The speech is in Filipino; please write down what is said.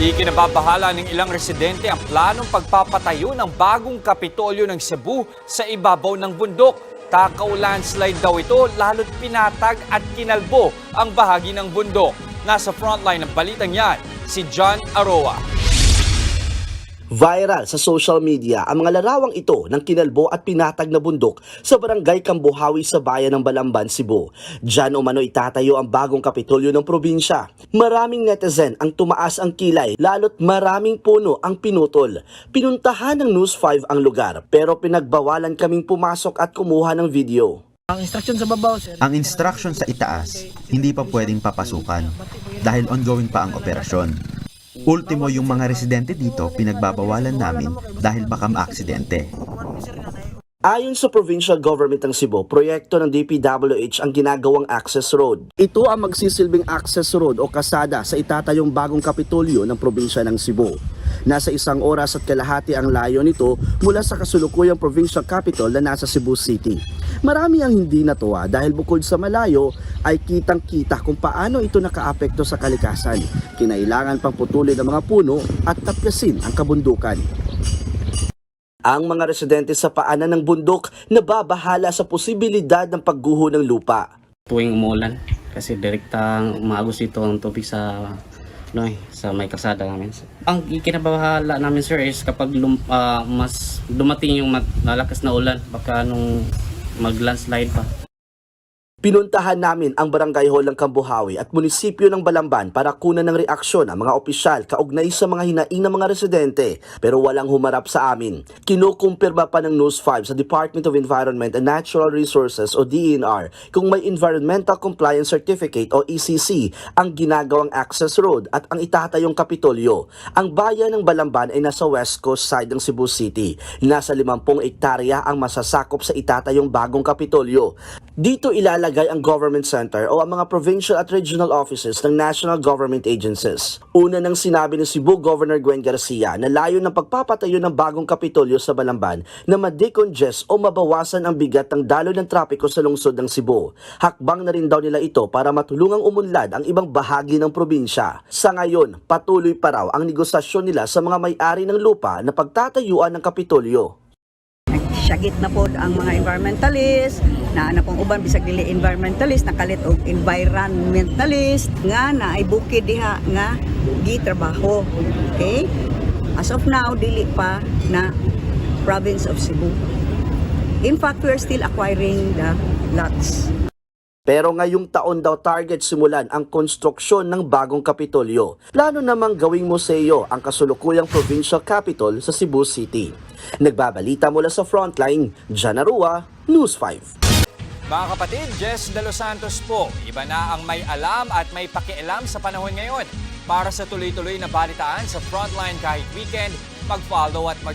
Ikinababahala ng ilang residente ang planong pagpapatayo ng bagong kapitolyo ng Cebu sa ibabaw ng bundok. Takaw landslide daw ito lalo't pinatag at kinalbo ang bahagi ng bundok. Nasa frontline ng balitang yan, si John Aroa. Viral sa social media ang mga larawang ito ng kinalbo at pinatag na bundok sa barangay Kambuhawi sa bayan ng Balamban, Cebu. Diyan umano itatayo ang bagong kapitolyo ng probinsya. Maraming netizen ang tumaas ang kilay lalo't maraming puno ang pinutol. Pinuntahan ng News 5 ang lugar pero pinagbawalan kaming pumasok at kumuha ng video. Ang instruction sa babaw, sir. Ang instruction sa itaas, hindi pa pwedeng papasukan dahil ongoing pa ang operasyon. Ultimo yung mga residente dito pinagbabawalan namin dahil baka maaksidente. Ayon sa provincial government ng Cebu, proyekto ng DPWH ang ginagawang access road. Ito ang magsisilbing access road o kasada sa itatayong bagong kapitolyo ng probinsya ng Cebu. Nasa isang oras at kalahati ang layo nito mula sa kasulukuyang provincial capital na nasa Cebu City. Marami ang hindi natuwa dahil bukod sa malayo ay kitang-kita kung paano ito nakaapekto sa kalikasan. Kinailangan pang putulin ang mga puno at tapyasin ang kabundukan. Ang mga residente sa paanan ng bundok nababahala sa posibilidad ng pagguho ng lupa. tuwing umulan kasi direktang umaagos dito ang tubig sa ano eh, sa may kasada namin. Ang ikinabahala namin sir is kapag lum, ah, mas dumating yung malakas na ulan baka nung mag-landslide pa. Pinuntahan namin ang barangay hall ng Kambuhawi at munisipyo ng Balamban para kunan ng reaksyon ang mga opisyal kaugnay sa mga hinaing ng mga residente pero walang humarap sa amin. Kinukumpirma pa ng News 5 sa Department of Environment and Natural Resources o DENR kung may Environmental Compliance Certificate o ECC ang ginagawang access road at ang itatayong kapitolyo. Ang bayan ng Balamban ay nasa west coast side ng Cebu City. Nasa 50 ektarya ang masasakop sa itatayong bagong kapitolyo. Dito ilalagay ang government center o ang mga provincial at regional offices ng national government agencies. Una nang sinabi ni Cebu Governor Gwen Garcia na layo ng pagpapatayo ng bagong kapitolyo sa Balamban na ma-decongest o mabawasan ang bigat ng daloy ng trapiko sa lungsod ng Cebu. Hakbang na rin daw nila ito para matulungang umunlad ang ibang bahagi ng probinsya. Sa ngayon, patuloy pa raw ang negosasyon nila sa mga may-ari ng lupa na pagtatayuan ng kapitolyo. Syagit na pod ang mga environmentalist, na na pong uban bisag dili environmentalist nakalit og environmentalist nga na ay bukid diha nga gitrabaho. Okay? As of now dili pa na province of Cebu. In fact, we are still acquiring the lots. Pero ngayong taon daw target simulan ang konstruksyon ng bagong kapitolyo. Plano namang gawing museo ang kasulukuyang provincial capital sa Cebu City. Nagbabalita mula sa Frontline, Janarua, News 5. Mga kapatid, Jess De Los Santos po. Iba na ang may alam at may pakialam sa panahon ngayon. Para sa tuloy-tuloy na balitaan sa Frontline kahit weekend, mag-follow at mag